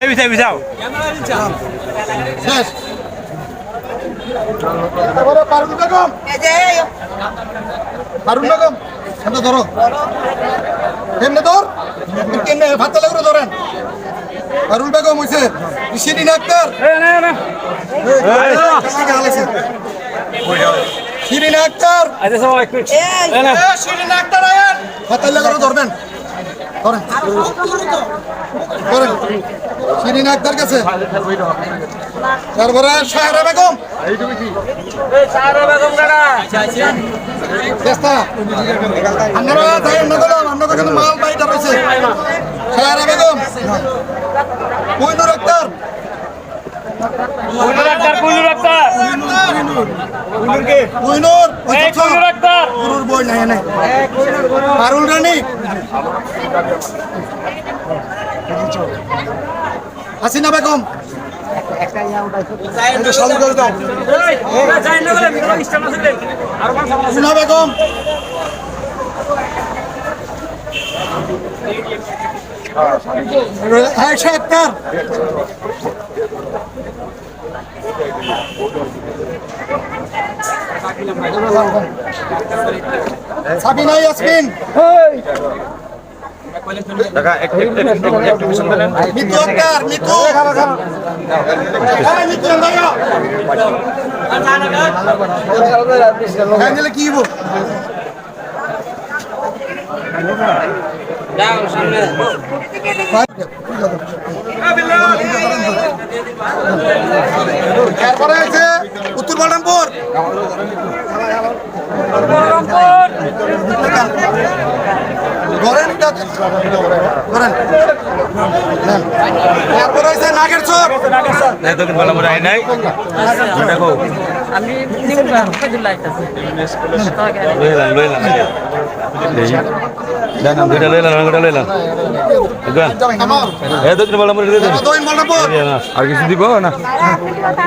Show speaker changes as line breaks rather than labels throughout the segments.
বিছাও বিছাও
শেষ পারুল বেগম পারুল বেগম এটা ধরো কেমনে ধর কেমনে ভাত লাগল ধরেন পারুল বেগম হইছে শিরিন আক্তার শিরিন আক্তার
আচ্ছা
শিরিন আক্তার আয়ান ভাত লাগল ধরবেন ধরেন ধরেন শিরিন আক্তার কাছে। তারপরে সাহারা বেগম। আপনারা তাই অন্য গেলাম আপনাদের কিন্তু মাল বাইটা রয়েছে সাহারা বেগম। কইনুর আক্তার। কইনুর গুরুর বই নাই নাই পারুল রানী। হাসিনা বেগম। চালু বেগম। আয়েশা আক্তার সাবিনা ইয়াসমিন। মিতু আক্তার মিতু হ্যাঁ মিতু আন্দাজা হ্যাঁ নিলে কি হব এরপরে
আর কিছু দিব না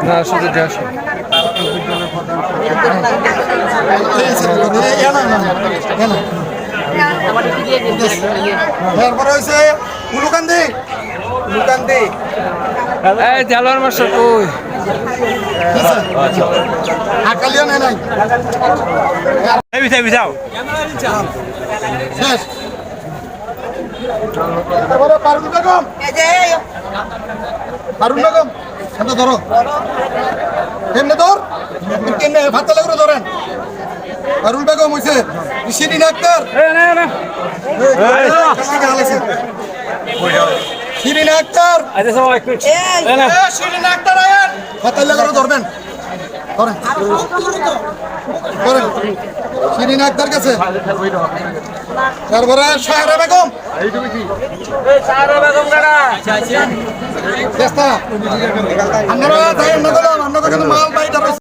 না শুধু যাস
এরপরে হয়েছে উলুকান্দি। উলুকান্দি।
এই জালোয়ার মাস্টার কই?
আকালিয়া নাই নাই।
এই বিছাও বিছাও
শেষ। তারপরে পারুল বেগম। পারুল বেগম এটা ধরো। কেমনে ধর? কেমনে? ভাত লাগল পারুল বেগম হইছে। শিরিন আক্তার শিরিন আক্তার শিরিন আক্তার আয়ান। ভাত লাগল ধরবেন। ধরেন। ধরেন। শিরিন আক্তার কাছে। তারপরে সাহারা বেগম। চেষ্টা আপনারা তাই অন্য গেলাম আপনাদের কিন্তু মাল রয়েছে